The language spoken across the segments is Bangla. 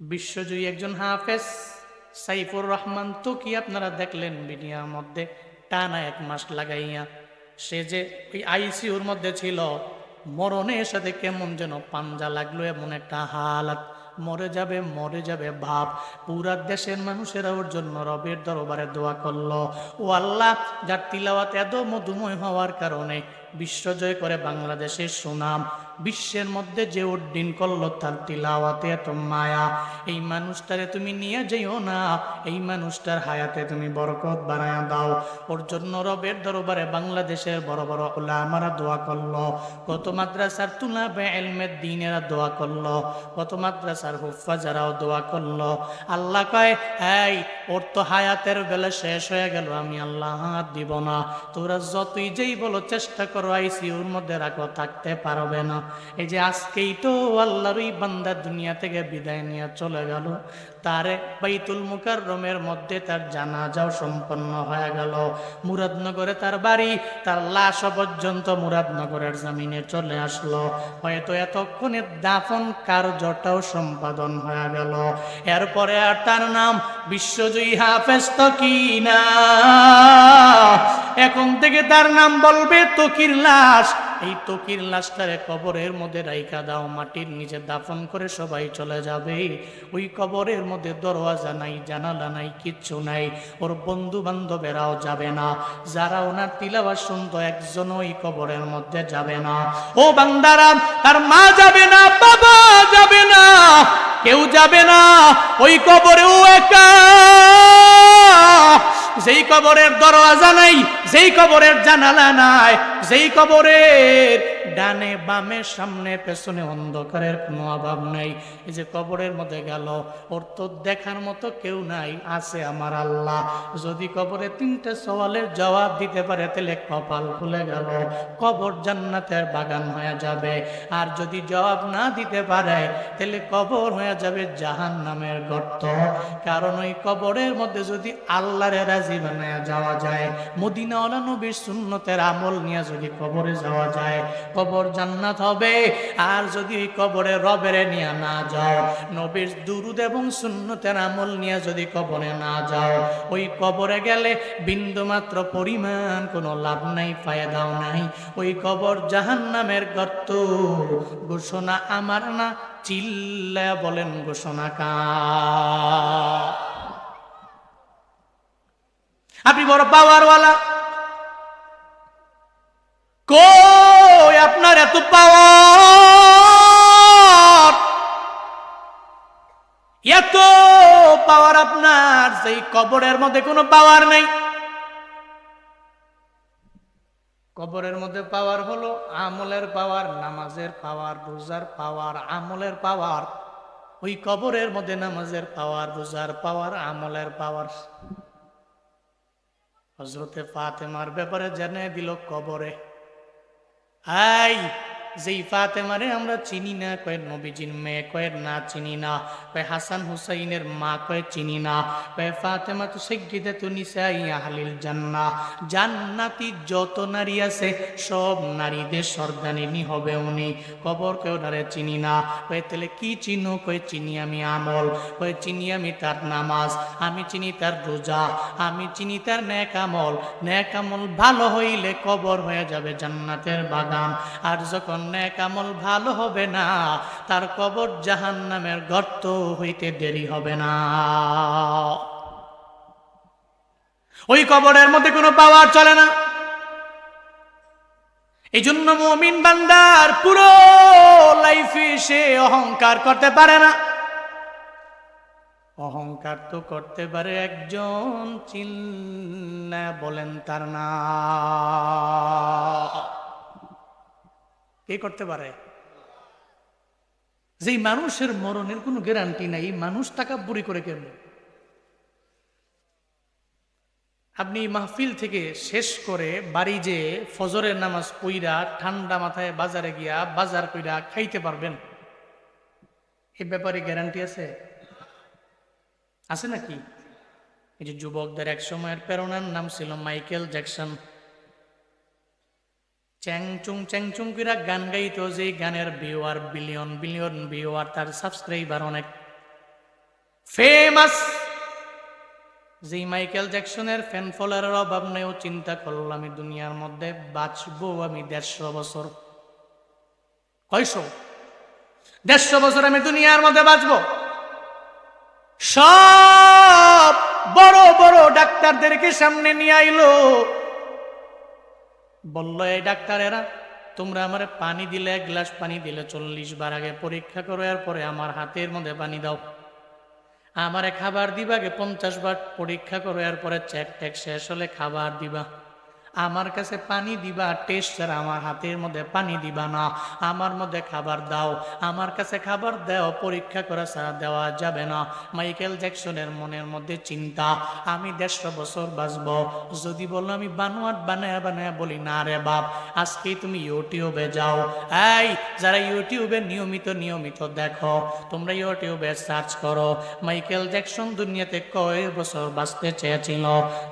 বিশ্বজয়ী একজন হাফেজ সাইফুর রহমান তো কি আপনারা দেখলেন বিনিয়ার মধ্যে, টানা এক মাস লাগাইয়া। সে যে ওই আইসিউর মধ্যে ছিল মরণের সাথে কেমন যেন পাঞ্জা লাগল এমন একটা হালাত। মরে যাবে মরে যাবে, ভাব। পুরা দেশের মানুষেরা ওর জন্য রবের দরবারে দোয়া করল। ও আল্লাহ, যার তিলাওয়াত এত মধুময় হওয়ার কারণে বিশ্বজয় করে বাংলাদেশের সুনাম। বিশ্বের মধ্যে যে উড্ডিন করল তার তিলাওয়াতে এত মায়া। এই মানুষটারে তুমি নিয়ে যেও না, এই মানুষটার হায়াতে তুমি বরকত বানায় দাও। ওর জন্য রবের দরবারে বাংলাদেশের বড় বড় ওলা ওলামারা দোয়া করল। কত মাদ্রাসার তুলাবে এলমের দিনেরা দোয়া করল। কত মাদ্রাসার হুফাজারাও দোয়া করল। আল্লাহ কয়, এই, ওর তো হায়াতের বেলা শেষ হয়ে গেল, আমি আল্লাহ দিব না। তোরা যতই যেই বলো চেষ্টা করো আইসিউর মধ্যে রাখো থাকতে পারবে না। এই যে আজকেই তো আল্লাহর ওই বান্দা দুনিয়া থেকে বিদায় নিয়ে চলে গেল। তারে বাইতুল মুকাররমের মধ্যে তার জানাজাও সম্পন্ন হয়ে গেল। মুরাদনগরে তার বাড়ি, তার লাশ পর্যন্ত মুরাদনগরের জমিনে চলে আসলো। হয়তো এতক্ষণে দাফন কার্যটাও সম্পাদন হয়ে গেল। এরপরে আর তার নাম বিশ্বজয়ী হাফেজ তকিনা। এখন থেকে তার নাম বলবে তকির লাশ। এই তকির লাশটারে কবরের মধ্যে রাইখা দাও, মাটির নিচে দাফন করে সবাই চলে যাবে। ওই কবরের মধ্যে দরওয়াজা নাই, জানালা নাই, কিচ্ছু নাই। ওর বন্ধু বান্ধবেরাও যাবে না। যারা ওনার তিলাবাস শুনতো একজন ওই কবরের মধ্যে যাবে না। ও বান্দারা, তার মা যাবে না, বাবা যাবে না, কেউ যাবে না। ওই কবরেও একা। যেই কবরের দরওয়াজা নাই, যেই কবরের জানালা নাই, যেই কবরের ডানে বামে সামনে পেছনে অন্ধকারের কোনো অভাব নাই। এই যে কবরের মধ্যে গেল, ওর তো দেখার মতো কেউ নাই, আছে আমার আল্লাহ। যদি কবরে তিনটে সওয়ালের জবাব দিতে পারে, তাহলে কপাল খুলে গেল। কবর জান্নাতের বাগান হয়ে যাবে। আর যদি জবাব না দিতে পারে, তাহলে কবর হয়ে যাবে জাহান নামের গর্ত। কারণ ওই কবরের মধ্যে যদি আল্লাহরে রাজি বানায় যাওয়া যায়। মদিনাওয়ালা নবীর সুন্নতের আমল নিয়ে যদি কবরে যাওয়া যায়, কবর জান্নাত হবে। আর যদি কবরে রবেরে নিয়ে না যাও, নবীর দুরুদ এবং সুন্নতের আমল নিয়ে যদি কবরে না যাও, ওই কবরে গেলে বিন্দু মাত্র পরিমাণ কোনো লাভ নাই, ফায়দাও নাই। ওই কবর জাহান নামের গর্ত, ঘোষণা আমার না চিল্লা বলেন ঘোষণা কা আপনি বড় পাওয়ারওয়ালা কই আপনার এত পাওয়ার এত পাওয়ার আপনার, সেই কবরের মধ্যে কোনো পাওয়ার নেই। কবরের মধ্যে পাওয়ার হলো আমলের পাওয়ার নামাজের পাওয়ার রোজার পাওয়ার আমলের পাওয়ার ওই কবরের মধ্যে নামাজের পাওয়ার রোজার পাওয়ার আমলের পাওয়ার হজরতে ফাতেমার ব্যাপারে জেনে দিল কবরে। হাই যেই ফাতেমারে আমরা চিনি না কয়েক নবীজির মেয়ে কয়েক না চিনি না, কয় হাসান হুসাইনের মা, কয়ে চিনি না, কয়ে ফাতেমা তো সেগিদে তো নিসাই আহলিল জান্না। জান্নাতি যত নারী আছে, সব নারীদের সর্দানিনী হবে উনি। কবর কেউ নারে চিনি না, কয়ে তাহলে কি চিনো? কয়ে চিনি আমি আমল, কয়ে চিনি আমি তার নামাজ, আমি চিনি তার রোজা, আমি চিনি তার ন্যাক আমল। ন্যাক আমল ভালো হইলে কবর হয়ে যাবে জান্নাতের বাগান। আর যখন ন্যাক আমল ভালো হবে না, তার কবর জাহান নামের গর্ত হইতে দেরি হবে না। ওই কবরের মধ্যে কোনো পাওয়ার চলে না। এই জন্য মমিন বান্দার পুরো লাইফে সে অহংকার করতে পারে না। অহংকার তো করতে পারে একজন, চিল্লা বলেন তার না কে করতে পারে? যেই মানুষের মরণের কোনো গ্যারান্টি নাই, মানুষ টাকা বুড়ি করে কেমন? আপনি মাহফিল থেকে শেষ করে বাড়ি যে ফজরের নামাজ পইরা ঠান্ডা মাথায় বাজারে গিয়া বাজার কইরা খাইতে পারবেন এই ব্যাপারে গ্যারান্টি আছে? আছে নাকি? এই যে যুবকদের এক সময়ের প্রেরণার নাম ছিল মাইকেল জ্যাকসন। চ্যাংচুং চ্যাংচুং কিরা গান গাইতো যে গানের ভিউয়ার বিলিয়ন বিলিয়ন ভিউয়ার তার সাবস্ক্রাইবার অনেক ফেমাস যে মাইকেল জ্যাকসনের ফ্যান ফলোয়ারের অভাব নেই চিন্তা করল আমি দুনিয়ার মধ্যে বাঁচবো আমি দেড়শো বছর কয়শো দেড়শো বছর আমি দুনিয়ার মধ্যে বাঁচবো সব বড় বড় ডাক্তারদেরকে সামনে নিয়ে আইলো বলল, এই ডাক্তারেরা, তোমরা আমার পানি দিলে, এক গ্লাস পানি দিলে, চল্লিশ বার আগে পরীক্ষা করো, এরপরে আমার হাতের মধ্যে পানি দাও। আমারে খাবার দিবাগে পঞ্চাশ বার পরীক্ষা করো, এরপরে চেক টেক শেষ হলে খাবার দিবা। আমার কাছে পানি দিবা টেস্ট ছাড়া আমার হাতের মধ্যে পানি দিবা না। আমার মধ্যে খাবার দাও, আমার কাছে খাবার দাও, পরীক্ষা করা ছাড়া দেওয়া যাবে না। মাইকেল জ্যাকসনের মনের মধ্যে চিন্তা, আমি দেড়শো বছর বাঁচব। যদি বলো আমি বানোয়াট বানায় বানায় বলি, না রে বাপ, আজকেই তুমি ইউটিউবে যাও। এই, যারা ইউটিউবে নিয়মিত নিয়মিত দেখো, তোমরা ইউটিউবে সার্চ করো, মাইকেল জ্যাকসন দুনিয়াতে কয় বছর বাঁচতে চেয়েছিল।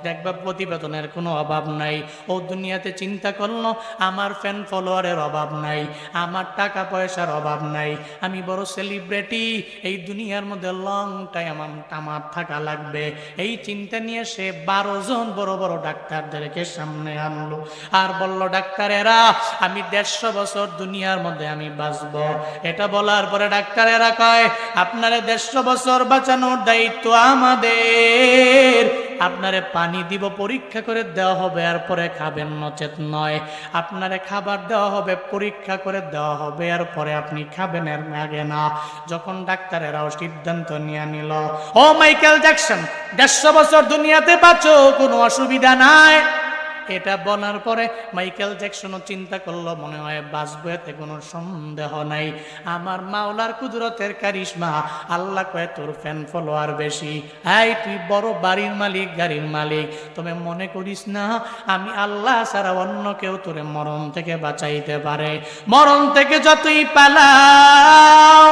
দেখবা প্রতিবেদনের কোনো অভাব নাই। ও দুনিয়াতে চিন্তা করল, আমার ফ্যান ফলোয়ারের অভাব নাই, আমার টাকা পয়সার অভাব নাই, আমি বড় সেলিব্রিটি এই দুনিয়ার মধ্যে লং টাইম আমার থাকা লাগবে। এই চিন্তা নিয়ে সে বারো জন বড় বড় ডাক্তারদেরকে সামনে আনলো। আর বলল, ডাক্তারেরা, আমি দেড়শো বছর দুনিয়ার মধ্যে আমি বাঁচবো। এটা বলার পরে ডাক্তারেরা কয়, আপনারে দেড়শো বছর বাঁচানোর দায়িত্ব আমাদের। আপনারে পানি দিব, পরীক্ষা করে দেওয়া হবে, আর পরে খাবেন নচেত নয়। আপনারে খাবার দেওয়া হবে, পরীক্ষা করে দেওয়া হবে, আর পরে আপনি খাবেন, এর আগে না। যখন ডাক্তারেরাও সিদ্ধান্ত নিয়ে নিল, ও মাইকেল জ্যাকসন, দেড়শো বছর দুনিয়াতে বাঁচো, কোনো অসুবিধা নাই। এটা বলার পরে মাইকেল জ্যাকসনও চিন্তা করল, মনে হয় বাঁচবো এতে কোনো সন্দেহ নাই। আমার মাওলার কুদরতের কারিশমা, আল্লাহ কয়ে তোর ফ্যান ফলোয়ার বেশি। এই, তুই বড় বাড়ির মালিক, গাড়ির মালিক। তবে মনে করিস না, আমি আল্লাহ ছাড়া অন্য কেউ তোরে মরণ থেকে বাঁচাইতে পারে। মরণ থেকে যতই পালাও,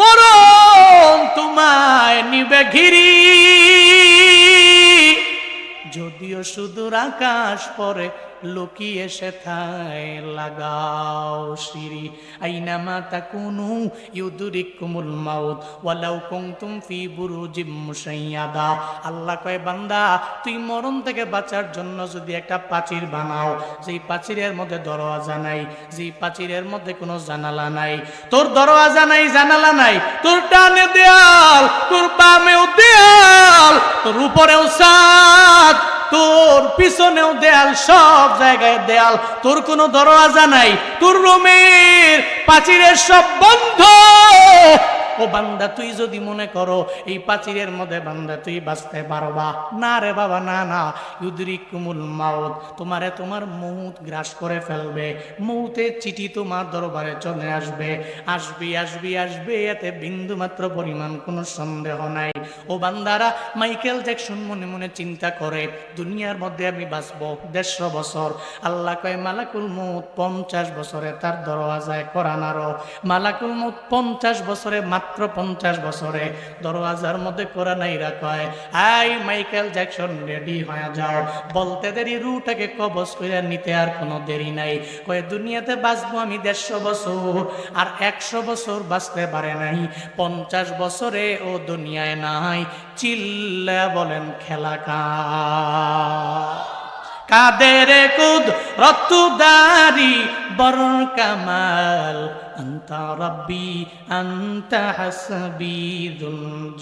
মরণ তোমায় নিবে ঘিরি। যদিও সুদূর আকাশ পরে লুকিয়ে সেথায় লাগাও সিঁড়ি। আইনা মাতা কুনু ইউদুরিকুমুল মাউত, ওয়ালাউ কুনতুম ফি বুরুজিম মুসাইয়াদা আল্লাহ কয়, বান্দা, তুই মরণ থেকে বাঁচার জন্য যদি একটা প্রাচীর বানাও, যেই প্রাচীরের মধ্যে দরওয়াজা নাই, যেই প্রাচীরের মধ্যে কোনো জানালা নাই, তোর দরওয়াজা নাই, জানালা নাই, তোর ডানে দেয়াল, তোর বামেও দেয়াল, তোর উপরেও সাত তোর পিছনেও দেয়াল, সব জায়গায় দেয়াল। তোর কোনো দরওয়াজা নাই, তোর রুমের প্রাচীরের সব বন্ধ। ও বান্দা, তুই যদি মনে করো এই প্রাচীরের মধ্যে বান্দা, তুই বাঁচতে পারবা। না রে বাবা, না না। ইউদ্রি কুমুল মাউত, তোমারে তোমার মৌত গ্রাস করে ফেলবে। মৌতের চিঠি তোমার দরবারে চলে আসবে। আসবি আসবি, আসবে, এতে বিন্দু মাত্র পরিমাণ কোনো সন্দেহ নাই। ও বান্দারা, মাইকেল জ্যাকসন মনে মনে চিন্তা করে, দুনিয়ার মধ্যে আমি বাঁচবো দেড়শো বছর। আল্লাহ কয়, মালাকুল মৌত পঞ্চাশ বছরে তার দরওয়াজায় কোরআনারও মালাকুল মৌত পঞ্চাশ বছরে মাত্র পঞ্চাশ বছরে। দরওয়াজার মধ্যে কোরআনাইরা কয়, আই মাইকেল জ্যাকসন, রেডি হয়ে যাও। বলতে দেরি রুটাকে কবজ করে নিতে আর কোনো দেরি নাই। কয়ে, দুনিয়াতে বাঁচবো আমি দেড়শো বছর, আর একশো বছর বাঁচতে পারে নাই। পঞ্চাশ বছরে ও দুনিয়ায় নাই। চিল্লা বলেন খেলা কা কাদের কুদ রতুদারি বর কামাল। আন্তা রব্বি, আন্তা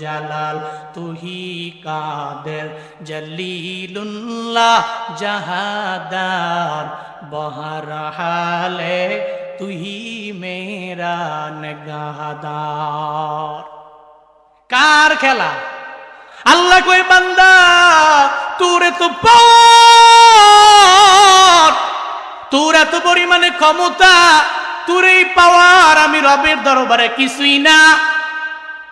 জালাল, তুহি কাদের জলিলুল্লাহ জাহাদার বহর হালে তুহি মেরা নগাহাদার কার খেলা? আল্লাহ কই বান্দা, তোরে তো তোর এত পরিমাণে ক্ষমতা তোর এই পাওয়ার আমি রবের দরবারে কিছুই না।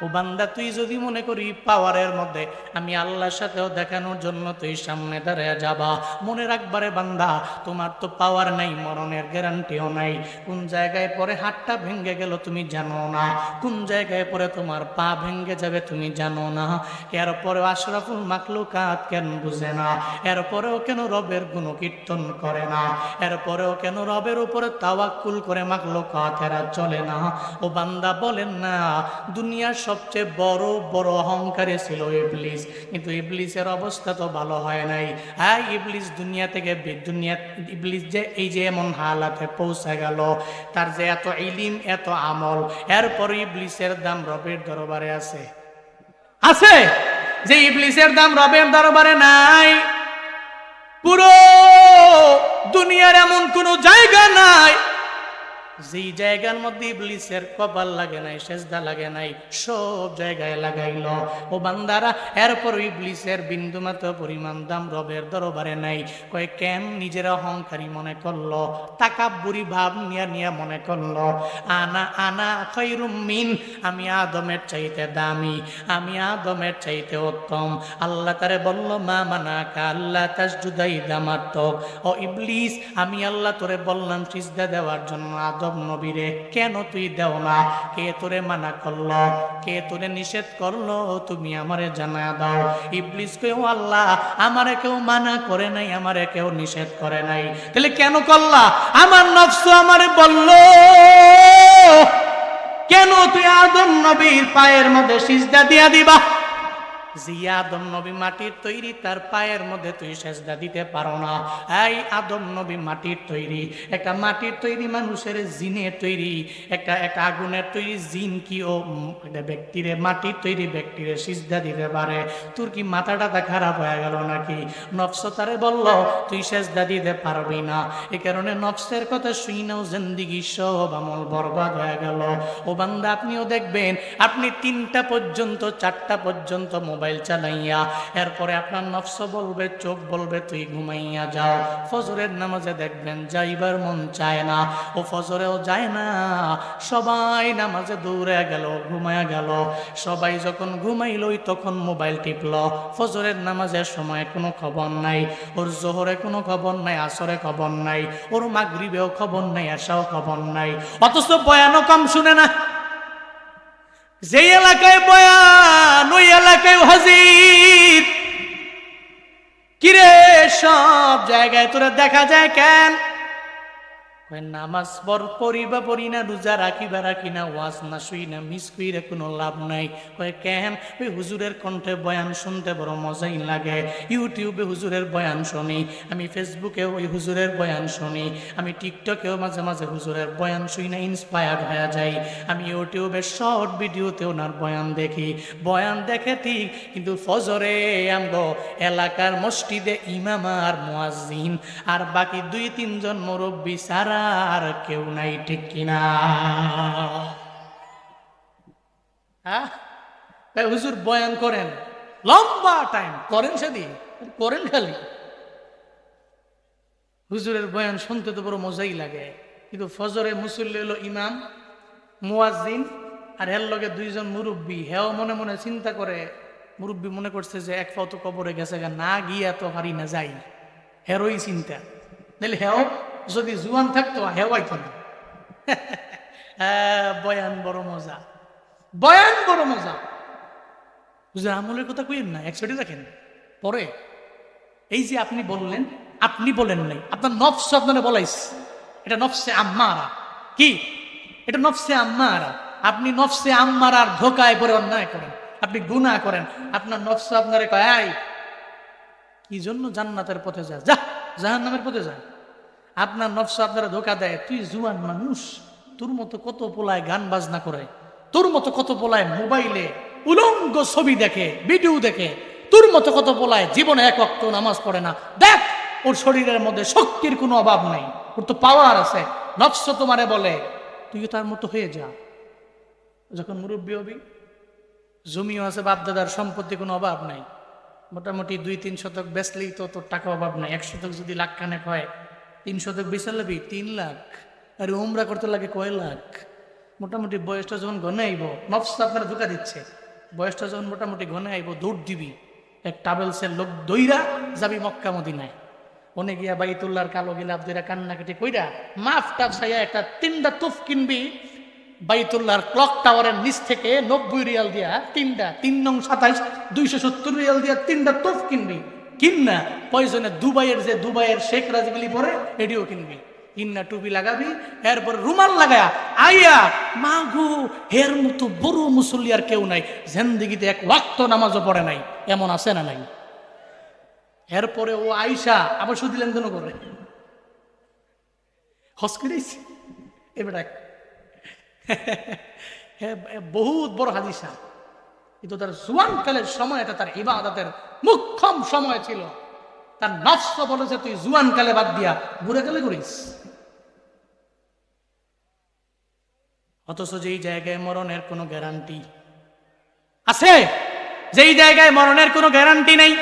ও বান্দা, তুই যদি মনে করি পাওয়ারের মধ্যে, আমি আল্লাহর সাথেও দেখানোর জন্য তুই সামনে দাঁড়িয়ে যাবা। মনে রাখবারে বান্দা, তোমার তো পাওয়ার নাই, মরণের গ্যারান্টিও নাই। কোন জায়গায় পরে হাতটা ভেঙে গেল তুমি জানো না। কোন জায়গায় পরে তোমার পা ভেঙে যাবে তুমি জানো না। এরপরেও আশরাফুল মাকলুকাত কেন বুঝে না? এরপরেও কেন রবের গুণকীর্তন করে না? এরপরেও কেন রবের উপরে তাওয়াক্কুল করে মাকলুকাত এরা চলে না? ও বান্দা বলেন না, দুনিয়ার সবচেয়ে বড় বড় অহংকারে ছিল ইবলিস। কিন্তু ইবলিসের অবস্থা তো ভালো হয় নাই। হ্যাঁ ইবলিস দুনিয়া থেকে দুনিয়া ইবলিস যে এই যে এমন হালাতে পৌঁছে গেল, তার যে এত ইলিম, এত আমল এরপর ইবলিসের দাম রবের দরবারে আছে। আছে? যে ইবলিসের দাম রবের দরবারে নাই। পুরো দুনিয়ার এমন কোনো জায়গা নাই। যেই জায়গার মধ্যে ইবলিসের কপাল লাগে নাই, সেজদা লাগে নাই, সব জায়গায় লাগাইল। ও বান্দারা এরপর ইবলিসের বিন্দু মাত্র পরিমাণ দাম রবের দরবারে নাই। কয়, কেন নিজের অহংকারী মনে করল? তাকাব্বুরি ভাব নিয়া নিয়া মনে করল। আনা আনা মিন, আমি আদমের চাইতে দামি, আমি আদমের চাইতে উত্তম। আল্লাহ তারে বলল, মা মানাকা আল্লাহ তাসজুদাই দামাত্তক ও ইবলিস, আমি আল্লাহ তোরে বললাম, সিজদা দেওয়ার জন্য আদম নবীরে কেন তুই দেও না? কে তোরে মানা করল? কে তোরে নিষেধ করল? তুমি আমারে জানা দাও। ইবলিস কেউ আল্লাহ, আমারে কেউ মানা করে নাই, আমারে কেউ নিষেধ করে নাই। তাহলে কেন করলা? আমার নফস আমারে বলল, কেন তুই আদম নবীর পায়ের মধ্যে সিজদা দিয়া দিবা? যে আদম নবী মাটির তৈরি, তার পায়ের মধ্যে তুই সেজদা দিতে পারো না। এই আদম নবী মাটির তৈরি, একটা মাটির তৈরি মানুষের জিনের তৈরি, একটা একটা আগুনের তৈরি জিন কি ও একটা ব্যক্তিরে, মাটির তৈরি ব্যক্তিরে সিজদা দিতে পারে। তোর কি মাথা টাথা খারাপ হয়ে গেল নাকি? নফস তারে বলল, তুই সেজদা দিতে পারবি না। এ কারণে নফসের কথা শুই নাও, জিন্দিগি সব আমল বরবাদ হয়ে গেল। ও বান্দা, আপনিও দেখবেন, আপনি তিনটা পর্যন্ত, চারটা পর্যন্ত মোবাইল চালাইয়া, এরপরে আপনার নফস বলবে, চোখ বলবে, তুই ঘুমাইয়া যাও। ফজরের নামাজে দেখবেন যাইবার মন চায় না। ও ফজরেও যায় না, সবাই নামাজে দৌড়ে গেল, ঘুমায়া গেল। সবাই যখন ঘুমাইলই তখন মোবাইল টিপল। ফজরের নামাজের সময় কোনো খবর নাই, ওর জোহরে কোনো খবর নাই, আসরে খবর নাই, ওর মাগরিবেও খবর নাই আশাও খবর নাই। অথচ বয়ানও কম শুনে না। যে এলাকায় বয়ান ওই এলাকায় হাজির। কিরে সব জায়গায় তোরা দেখা যায় কেন? নামাজ পর পড়ি বা পড়ি না, রোজা রাখি বা রাখি না, ওয়াজ না শুই না, মিস কইরে কোনো লাভ নাই। কয় কেন ওই হুজুরের কণ্ঠে বয়ান শুনতে বড় মজাই লাগে। ইউটিউবে হুজুরের বয়ান শুনি, আমি ফেসবুকেও ওই হুজুরের বয়ান শুনি, আমি টিকটকেও মাঝে মাঝে হুজুরের বয়ান শুই না, ইন্সপায়ার্ড হয়ে যাই। আমি ইউটিউবের শর্ট ভিডিওতে ওনার বয়ান দেখি, বয়ান দেখে ঠিক, কিন্তু ফজরে আমগো এলাকার মসজিদে ইমাম আর মুয়াজ্জিন, আর বাকি দুই তিনজন মুরব্বী সারা আর কেউ নাই ঠিক কিনা? হ্যাঁ? হুজুর বয়ান করেন। লম্বা টাইম করেন সেদিন? করেন খালি। হুজুরের বয়ান শুনতে তো বড় মজাই লাগে। কিন্তু ফজরে মুসল্লি হলো ইমাম, মুয়াজ্জিন, আর এর লগে দুইজন মুরব্বী। হেও মনে মনে চিন্তা করে, মুরব্বী মনে করছে যে এক পাও তো কবরে গেছে না গিয়া তো হারি না যাই। হেরোই চিন্তা। নাহলে হেও যদি জুয়ান থাকতো হেও আইতো না হ্যাঁ, বয়ান বড় মজা। বয়ান বড় মজা। হুজুর আমলের কথা কইেন না একসাথে দেখেন পরে এই যে আপনি বললেন আপনি বলেন নাই আপনার নফস আপনারা বলাইস। এটা নফসে আম্মারা। কি? এটা নফসে আম্মারা। আপনি নফসে আম্মারার ধোকায় পরে অন্যায় করেন আপনি গুনাহ করেন আপনার নফস আপনারে কয় কি জন্য জান্নাতের পথে যা যা জাহান্নামের পথে যা আপনার নফস আপনারা ধোকা দেয়। তুই জুয়ান মানুষ, তোর মতো কত পোলায় গান বাজনা করে, তোর মতো কত পোলায় মোবাইলে উলঙ্গ ছবি দেখে ভিডিও দেখে, তোর মতো কত পোলায় জীবনে এক অক্ত নামাজ পড়ে না। দেখ, ওর শরীরের মধ্যে শক্তির কোনো অভাব নাই, ওর তো পাওয়ার আছে। নফস তোমারে বলে তুই তার মতো হয়ে যা। যখন মুরব্বী হবি, জমিও আছে, বাপদাদার সম্পত্তি কোনো অভাব নাই। মোটামুটি দুই তিন শতক বেচলেই তো তোর টাকা অভাব নাই। এক শতক যদি লাখ খানেক হয় তিন শতক লাগবি তিন লাখ। আর উমরা করতে লাগে কয় লাখ? মোটামুটি বয়সটা যখন ঘনে আইব নফস আপনারা ধোকা দিচ্ছে। বয়সটা যখন মোটামুটি ঘনে আইব, দৌড় দিবি। এক ট্রাভেলসের লোক দইরা যাবি মক্কা মদিনায়। ওনে গিয়া বাইতুল্লার কালো গিলাপ দইরা কান্নাকাটি কইরা, মাফ টাফ ছাইয়া একটা তিনটা তুফ কিনবি বাইতুল্লার ক্লক টাওয়ারের নিচ থেকে নব্বই রিয়াল দিয়া তিনটা, তিন নং সাতাইশ, দুইশো সত্তর রিয়াল দিয়া তিনটা তোফ কিনবি। কিন না প্রয়োজনে দুবাইয়ের যে দুবাইয়ের শেখ রাজগুলি পরে, এটিও কিনবি। ইন্না টুপি লাগাবি, এরপর রুমাল লাগায়া আইয়া মা গো হের মতো বড় মুসল্লি আর কেউ নাই, জেন্দিগিতে এক ওয়াক্ত নামাজও পড়ে নাই, এমন আছে না নাই? এরপরে ও আইসা আবার শুধু লেনদেন করে। হস বহুত বড় হাদিসা। কিন্তু তার জুয়ানকালের সময় এটা তার ইবাদতের মুখ্যম সময় ছিল। তার নফস বলেছে তুই জুয়ানকালে বাদ দিয়া বুড়ে গেলে করিস অথচ যেই জায়গায় মরণের কোনো গ্যারান্টি আছে, যেই জায়গায় মরণের কোনো গ্যারান্টি নেই,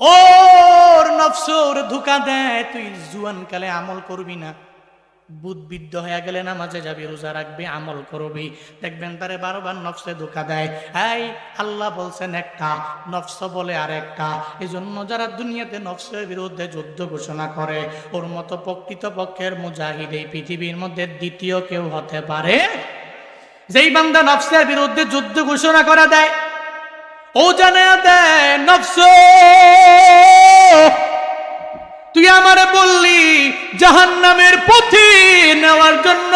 ওর নফসর ধোকা দেয়, তুই জুয়ান কালে আমল করবি না। বুদ্বিদ্ধ হয়ে গেলে নামাজে যাবি, রোজা রাখবি, আমল করবি। দেখবেন তারে বারবার নফসে ধোকা দেয়। এই, আল্লাহ বলছেন একটা, নফস বলে আর একটা এই জন্য যারা দুনিয়াতে নফসের বিরুদ্ধে যুদ্ধ ঘোষণা করে, ওর মতো প্রকৃত পক্ষের মুজাহিদ এই পৃথিবীর মধ্যে দ্বিতীয় কেউ হতে পারে? যেই বান্দা নফসের বিরুদ্ধে যুদ্ধ ঘোষণা করা দেয়, ও জানে দেয় নফস। তুই আমারে বললি জাহান নামের পথে নেওয়ার জন্য।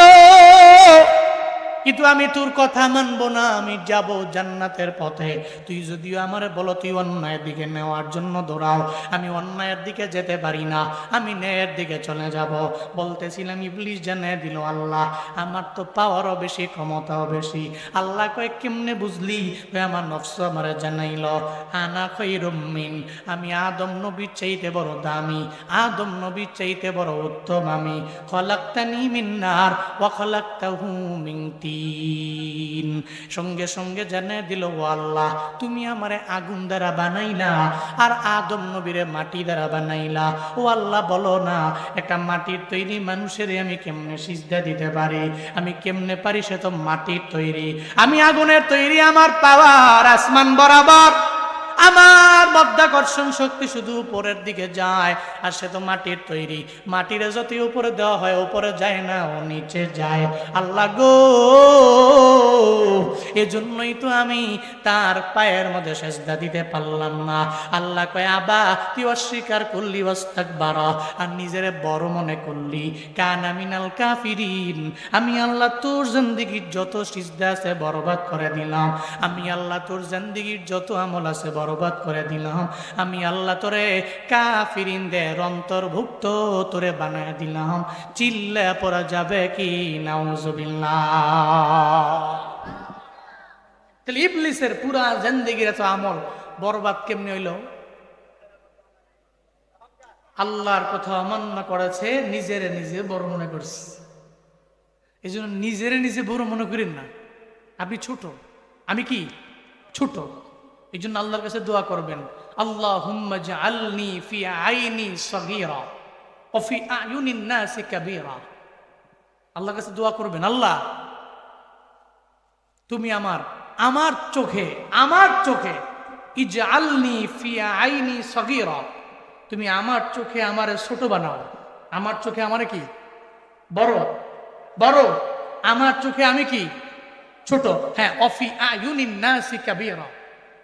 কিন্তু আমি তোর কথা মানব না, আমি যাব জান্নাতের পথে। তুই যদিও আমারে বলো, তুই অন্যায়ের দিকে নেওয়ার জন্য দৌড়াও। আমি অন্যায়ের দিকে যেতে পারি না, আমি ন্যায়ের দিকে চলে যাব। বলতেছিলাম ইবলিশ জানে দিল আল্লাহ, আমার তো পাওয়ারও বেশি, ক্ষমতাও বেশি। আল্লাহ কয়ে, কেমনে বুঝলি? আমার নফস আমারে জানাইল। আনা খৈরমিন আমি আদম নবীর চাইতে বড় দামি, আদম নবীর চাইতে বড় উত্তম আমি। খলাক্তানি মিন্নার ওয়া খলাক্তাহু মিন তিন সঙ্গে সঙ্গে জানে দিল, ও আল্লাহ, তুমি আমারে আগুন দ্বারা বানাইলা আর আদম নবীরে মাটি দ্বারা বানাইলা। ও আল্লাহ, বলো না, একটা মাটির তৈরি মানুষের আমি কেমনে সিজদা দিতে পারি? আমি কেমনে পারি সে তো মাটির তৈরি? আমি আগুনের তৈরি আমার পাওয়ার আসমান বরাবর আমার মধ্যাকর্ষণ শক্তি শুধু উপরের দিকে যায়, আর সে তো মাটির তৈরি। মাটির যদি উপরে দেওয়া হয়, উপরে যায় না, ও নিচে যায়। আল্লাহ গো, এজন্যই তো আমি তার পায়ের মধ্যে সেজদা দিতে পারলাম না। আল্লাহ কয়, আবা, তুই অস্বীকার করলি অস্তাক বারা আর নিজের বড় মনে করলি। কান আমিনাল কাফিরিন, আমি আল্লাহ তোর জিন্দিগির যত সিজদা আছে বরবাদ করে দিলাম। আমি আল্লাহ তোর জিন্দিগির যত আমল আছে বরবাদ করে দিলাম। আমি আল্লাহ তোরে কাফিরিনদের অন্তর্ভুক্ত তোরে বানায় দিলাম। চিল্লা পড়া যাবে কি? নাউজুবিল্লাহ। তাহলে ইবলিসের পুরা জিন্দিগির এত আমল বরবাদ কেমনি হইল? আল্লাহর কথা অমান্য করেছে, নিজেরে নিজে বড় মনে করছে। এই জন্য নিজেরে নিজে বড় মনে করেন না। আপনি ছোট। আমি কি? ছোট। এই জন্য আল্লাহর কাছে দোয়া করবেন আল্লাহ হুম্মা আইনি সগীরা ও ফি আয়ুনিন নাসি কাবীরা। আল্লাহর কাছে দোয়া করবেন, আল্লাহ, তুমি আমার আমার চোখে আমার চোখে ইজ আইনি তুমি আমার চোখে আমার ছোট বানাও। আমার চোখে আমার কি? বড় বড়। আমার চোখে আমি কি? ছোট। হ্যাঁ অফি আয়ুনিন নাসি কাবীরা।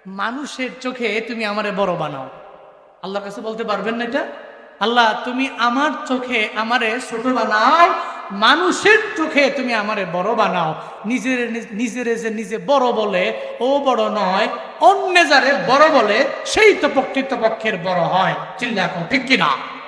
মানুষের চোখে তুমি আমারে বড় বানাও। আল্লাহর কাছে বলতে পারবেন না এটা? আল্লাহ, তুমি আমার চোখে আমারে ছোট বানাও, মানুষের চোখে তুমি আমারে বড় বানাও। নিজের নিজের যে নিজে বড় বলে, ও বড় নয়, অন্য যারে বড় বলে, সেই তো প্রকৃত পক্ষের বড় হয়। চিল্লা ঠিক কিনা?